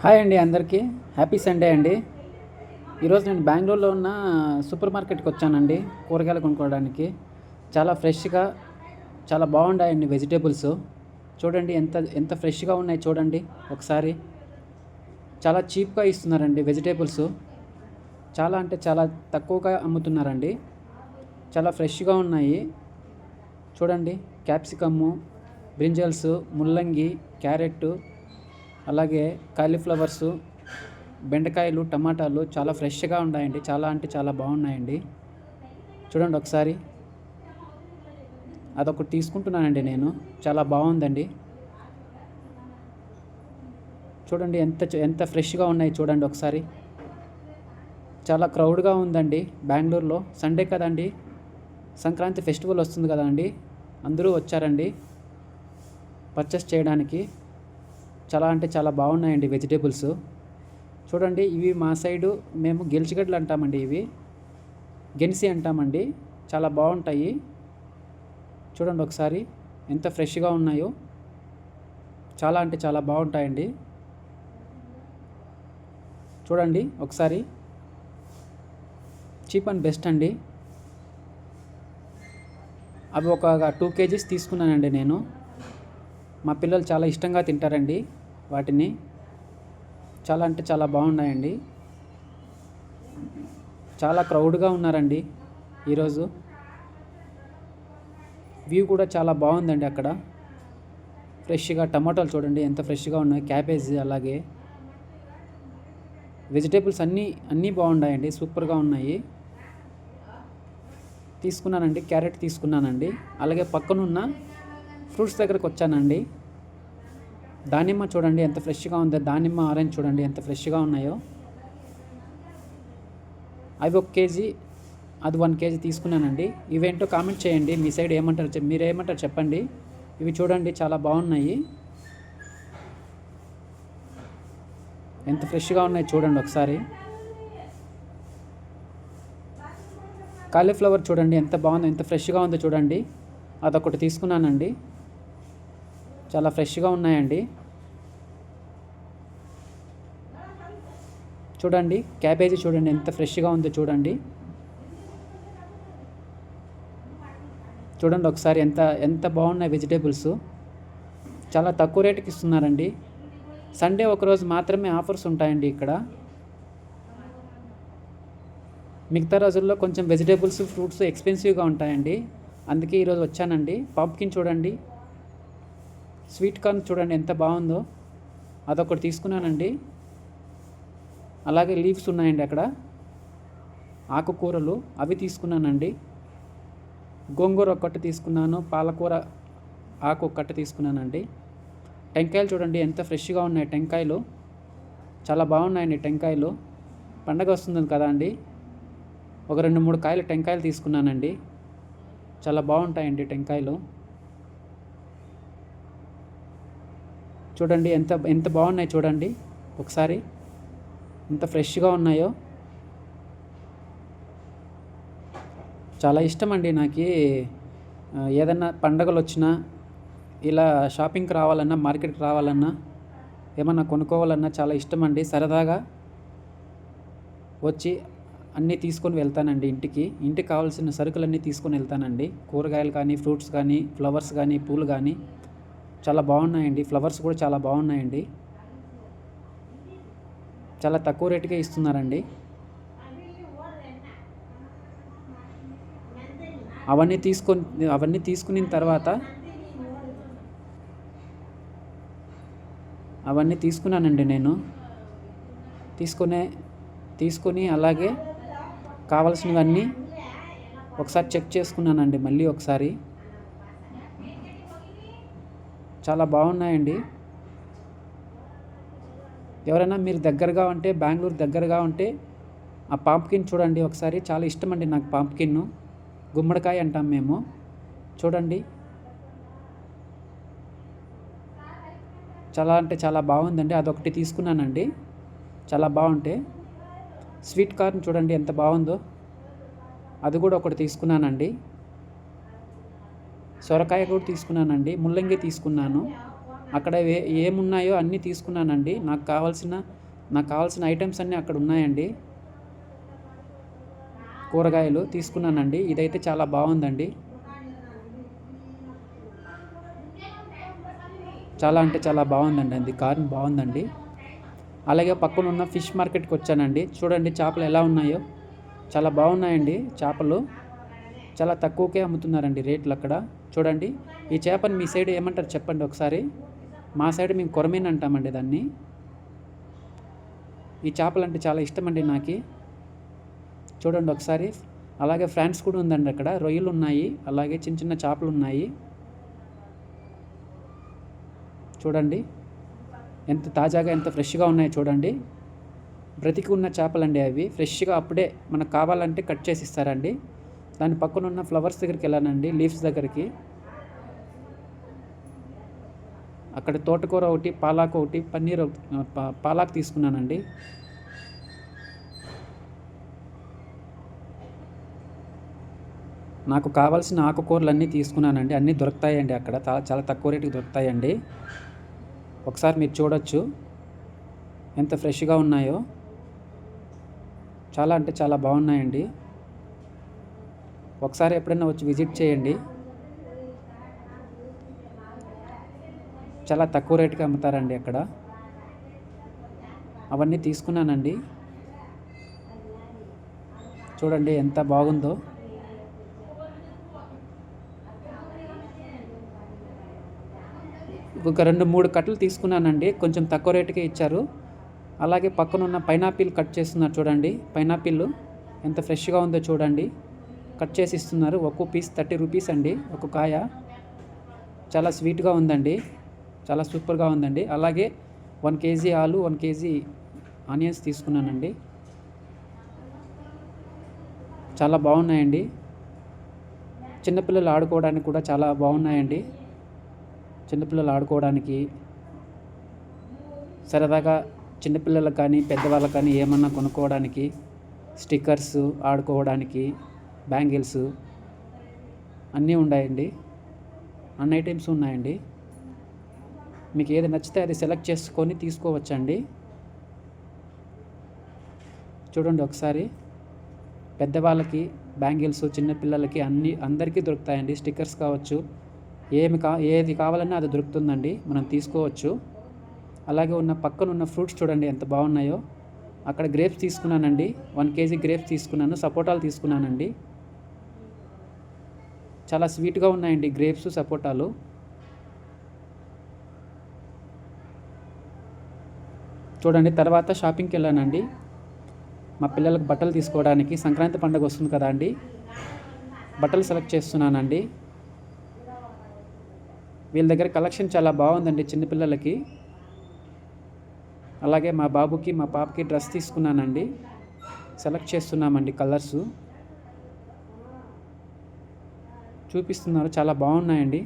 Hi అండి అందరికీ. Happy Sunday అండి. ఈరోజు నేను బెంగళూరులో ఉన్న సూపర్ మార్కెట్కి వచ్చానండి కూరగాయలు కొనుక్కోవడానికి. చాలా ఫ్రెష్గా చాలా బాగుండాయండి వెజిటేబుల్స్. చూడండి ఎంత ఎంత ఫ్రెష్గా ఉన్నాయి చూడండి ఒకసారి. చాలా చీప్గా ఇస్తున్నారండి వెజిటేబుల్స్. చాలా అంటే చాలా తక్కువగా అమ్ముతున్నారండి. చాలా ఫ్రెష్గా ఉన్నాయి. చూడండి క్యాప్సికమ్ము బ్రింజల్స్ ముల్లంగి క్యారెట్ అలాగే కాలీఫ్లవర్స్ బెండకాయలు టమాటాలు చాలా ఫ్రెష్గా ఉన్నాయండి. చాలా అంటే చాలా బాగున్నాయండి. చూడండి ఒకసారి. అదొకటి తీసుకుంటున్నానండి నేను. చాలా బాగుందండి. చూడండి ఎంత ఎంత ఫ్రెష్గా ఉన్నాయి చూడండి ఒకసారి. చాలా క్రౌడ్గా ఉందండి బెంగళూరులో. సండే కదండి. సంక్రాంతి ఫెస్టివల్ వస్తుంది కదండి. అందరూ వచ్చారండి. పర్చేస్ చేయడానికి. చాలా అంటే చాలా బాగున్నాయండి వెజిటేబుల్స్. చూడండి ఇవి మా సైడు మేము గెలిచిగడ్డలు అంటామండి ఇవి. గెనిసి అంటామండి. చాలా బాగుంటాయి. చూడండి ఒకసారి ఎంత ఫ్రెష్గా ఉన్నాయో. చాలా అంటే చాలా బాగుంటాయండి. చూడండి ఒకసారి. చీప్ అండ్ బెస్ట్ అండి. అవి ఒక టూ కేజీస్ తీసుకున్నానండి నేను. మా పిల్లలు చాలా ఇష్టంగా తింటారండి వాటిని. చాలా అంటే చాలా బాగున్నాయండి. చాలా క్రౌడ్గా ఉన్నారండి ఈరోజు. వ్యూ కూడా చాలా బాగుందండి అక్కడ. ఫ్రెష్గా టమాటాలు చూడండి ఎంత ఫ్రెష్గా ఉన్నాయి. క్యాబేజ్ అలాగే. వెజిటేబుల్స్ అన్నీ అన్నీ బాగున్నాయండి. సూపర్గా ఉన్నాయి. తీసుకున్నానండి క్యారెట్ తీసుకున్నానండి. అలాగే పక్కనున్న ఫ్రూట్స్ దగ్గరకు వచ్చానండి. దానిమ్మ చూడండి ఎంత ఫ్రెష్గా ఉందో. దానిమ్మ ఆరెంజ్ చూడండి ఎంత ఫ్రెష్గా ఉన్నాయో. అవి ఒక కేజీ అది వన్ కేజీ తీసుకున్నానండి. ఇవేంటో కామెంట్ చేయండి మీ సైడ్ ఏమంటారు మీరు ఏమంటారు చెప్పండి. ఇవి చూడండి చాలా బాగున్నాయి. ఎంత ఫ్రెష్గా ఉన్నాయి చూడండి ఒకసారి. కాలీఫ్లవర్ చూడండి ఎంత బాగుందో ఎంత ఫ్రెష్గా ఉందో చూడండి. అదొకటి తీసుకున్నానండి. చాలా ఫ్రెష్గా ఉన్నాయండి. చూడండి క్యాబేజీ చూడండి ఎంత ఫ్రెష్గా ఉందో చూడండి. చూడండి ఒకసారి ఎంత ఎంత బాగున్నాయి వెజిటేబుల్స్. చాలా తక్కువ రేటుకి ఇస్తున్నారండి. సండే ఒకరోజు మాత్రమే ఆఫర్స్ ఉంటాయండి ఇక్కడ. మిగతా రోజుల్లో కొంచెం వెజిటేబుల్స్ ఫ్రూట్స్ ఎక్స్పెన్సివ్గా ఉంటాయండి. అందుకే ఈరోజు వచ్చానండి. పాప్కిన్ చూడండి. స్వీట్ కార్న్ చూడండి ఎంత బాగుందో. అదొకటి తీసుకున్నానండి. అలాగే లీవ్స్ ఉన్నాయండి అక్కడ. ఆకుకూరలు అవి తీసుకున్నానండి. గోంగూర ఒక్కటి తీసుకున్నాను. పాలకూర ఆకు ఒక్కటి తీసుకున్నానండి. టెంకాయలు చూడండి ఎంత ఫ్రెష్గా ఉన్నాయి టెంకాయలు. చాలా బాగున్నాయండి టెంకాయలు. పండగ వస్తుంది కదా అండి. ఒక రెండు మూడు కాయలు టెంకాయలు తీసుకున్నానండి. చాలా బాగుంటాయండి టెంకాయలు. చూడండి ఎంత ఎంత బాగున్నాయి చూడండి. ఒకసారి ఎంత ఫ్రెష్గా ఉన్నాయో. చాలా ఇష్టం అండి నాకు ఏదన్నా పండగలు వచ్చినా ఇలా షాపింగ్కి రావాలన్నా మార్కెట్కి రావాలన్నా ఏమన్నా కొనుక్కోవాలన్నా చాలా ఇష్టం అండి సరదాగా వచ్చి అన్నీ తీసుకొని వెళ్తానండి ఇంటికి. ఇంటికి కావాల్సిన సరుకులన్నీ తీసుకొని వెళ్తానండి. కూరగాయలు కానీ ఫ్రూట్స్ కానీ ఫ్లవర్స్ కానీ పూలు కానీ. చాలా బాగున్నాయండి. ఫ్లవర్స్ కూడా చాలా బాగున్నాయండి. చాలా తక్కువ రేటుకే ఇస్తున్నారండి. అవన్నీ తీసుకొని అవన్నీ తీసుకున్న తర్వాత అవన్నీ తీసుకున్నానండి నేను. తీసుకునే తీసుకొని అలాగే కావలసినవన్నీ ఒకసారి చెక్ చేసుకున్నానండి. మళ్ళీ ఒకసారి చాలా బాగున్నాయండి. ఎవరైనా మీరు దగ్గరగా ఉంటే బెంగళూరు దగ్గరగా ఉంటే ఆ పాంప్కిన్ చూడండి ఒకసారి. చాలా ఇష్టం అండి నాకు పాంప్కిన్ను. గుమ్మడికాయ అంటాం మేము. చూడండి. చాలా అంటే చాలా బాగుందండి. అదొకటి తీసుకున్నానండి. చాలా బాగుంటే. స్వీట్ కార్న్ చూడండి ఎంత బాగుందో. అది కూడా ఒకటి తీసుకున్నానండి. సొరకాయ కూడా తీసుకున్నానండి ముల్లంగి తీసుకున్నాను. అక్కడ ఏ ఏమున్నాయో అన్నీ తీసుకున్నానండి. నాకు కావాల్సిన నాకు కావాల్సిన ఐటమ్స్ అన్నీ అక్కడ ఉన్నాయండి. కూరగాయలు తీసుకున్నానండి. ఇదైతే చాలా బాగుందండి. చాలా అంటే చాలా బాగుందండి. అది కార్ బాగుందండి. అలాగే పక్కన ఉన్న ఫిష్ మార్కెట్కి వచ్చానండి. చూడండి చేపలు ఎలా ఉన్నాయో. చాలా బాగున్నాయండి చేపలు. చాలా తక్కువకే అమ్ముతున్నారండి రేట్లు అక్కడ. చూడండి ఈ చేపని మీ సైడ్ ఏమంటారు చెప్పండి ఒకసారి. మా సైడ్ మేము కొరమీన్ అంటామండి దాన్ని. ఈ చేపలు అంటే చాలా ఇష్టమండి నాకు. చూడండి ఒకసారి. అలాగే ఫ్రాన్స్ కూడా ఉందండి అక్కడ. రొయ్యలు ఉన్నాయి అలాగే చిన్న చిన్న చేపలు ఉన్నాయి. చూడండి ఎంత తాజాగా ఎంత ఫ్రెష్గా ఉన్నాయో చూడండి. బ్రతికి ఉన్న చేపలండి అవి. ఫ్రెష్గా అప్పుడే మనకు కావాలంటే కట్ చేసి ఇస్తారండి. దాని పక్కన ఉన్న ఫ్లవర్స్ దగ్గరికి వెళ్ళానండి లీవ్స్ దగ్గరికి. అక్కడ తోటకూర ఒకటి పాలాక్ ఒకటి పన్నీర్ ఒకటి తీసుకున్నానండి. నాకు కావాల్సిన ఆకుకూరలు అన్నీ తీసుకున్నానండి అన్నీ దొరుకుతాయండి అక్కడ చాలా చాలా తక్కువ రేటుకి దొరుకుతాయండి. ఒకసారి మీరు చూడొచ్చు ఎంత ఫ్రెష్గా ఉన్నాయో. చాలా అంటే చాలా బాగున్నాయండి. ఒకసారి ఎప్పుడైనా వచ్చి విజిట్ చేయండి. చాలా తక్కువ రేటుకి అమ్ముతారండి అక్కడ. అవన్నీ తీసుకున్నానండి. చూడండి ఎంత బాగుందో. ఒక రెండు మూడు కట్టలు తీసుకున్నానండి. కొంచెం తక్కువ రేటుకే ఇచ్చారు. అలాగే పక్కన ఉన్న పైనాపిల్ కట్ చేస్తున్నారు చూడండి. పైనాపిల్ ఎంత ఫ్రెష్గా ఉందో చూడండి. కట్ చేసి ఇస్తున్నారు. ఒక్కో పీస్ థర్టీ రూపీస్ అండి. ఒక కాయ చాలా స్వీట్గా ఉందండి. చాలా సూపర్గా ఉందండి. అలాగే వన్ కేజీ ఆలు వన్ కేజీ ఆనియన్స్ తీసుకున్నానండి. చాలా బాగున్నాయండి. చిన్నపిల్లలు ఆడుకోవడానికి కూడా చాలా బాగున్నాయండి. చిన్నపిల్లలు ఆడుకోవడానికి సరదాగా చిన్నపిల్లలకు కానీ పెద్దవాళ్ళకి కానీ ఏమన్నా కొనుక్కోవడానికి స్టిక్కర్స్ ఆడుకోవడానికి బ్యాంగిల్స్ అన్నీ ఉన్నాయండి అన్ని ఐటమ్స్ ఉన్నాయండి. మీకు ఏది నచ్చితే అది సెలెక్ట్ చేసుకొని తీసుకోవచ్చండి. చూడండి ఒకసారి. పెద్దవాళ్ళకి బ్యాంగిల్స్ చిన్నపిల్లలకి అన్ని అందరికీ దొరుకుతాయండి. స్టిక్కర్స్ కావచ్చు ఏమి కా ఏది కావాలన్నా అది దొరుకుతుందండి. మనం తీసుకోవచ్చు. అలాగే ఉన్న పక్కన ఉన్న ఫ్రూట్స్ చూడండి ఎంత బాగున్నాయో. అక్కడ గ్రేప్స్ తీసుకున్నానండి. వన్ కేజీ గ్రేప్స్ తీసుకున్నాను. సపోటాలు తీసుకున్నానండి. చాలా స్వీట్గా ఉన్నాయండి గ్రేప్స్ సపోటాలు. చూడండి తర్వాత షాపింగ్కి వెళ్ళానండి. మా పిల్లలకు బట్టలు తీసుకోవడానికి సంక్రాంతి పండుగ వస్తుంది కదా అండి. బట్టలు సెలెక్ట్ చేస్తున్నానండి. వీళ్ళ దగ్గర కలెక్షన్ చాలా బాగుందండి చిన్నపిల్లలకి అలాగే మా బాబుకి మా పాపకి డ్రెస్ తీసుకున్నానండి. సెలెక్ట్ చేస్తున్నామండి కలర్సు. చూపిస్తున్నారు చాలా బాగున్నాయండి.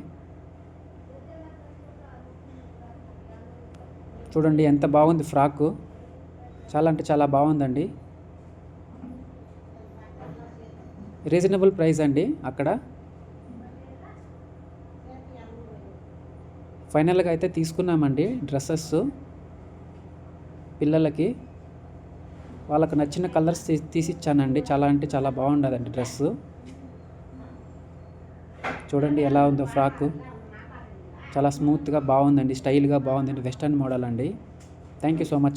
చూడండి ఎంత బాగుంది ఫ్రాక్. చాలా అంటే చాలా బాగుందండి. రీజనబుల్ ప్రైస్ అండి అక్కడ. ఫైనల్గా అయితే తీసుకున్నామండి డ్రెస్సెస్ పిల్లలకి వాళ్ళకు నచ్చిన కలర్స్ తీసి తీసిచ్చానండి. చాలా అంటే చాలా బాగుండదండి డ్రెస్సు. చూడండి ఎలా ఉందో ఫ్రాక్. చాలా స్మూత్గా బాగుందండి స్టైల్గా బాగుందండి వెస్ట్రన్ మోడల్ అండి. Thank you so much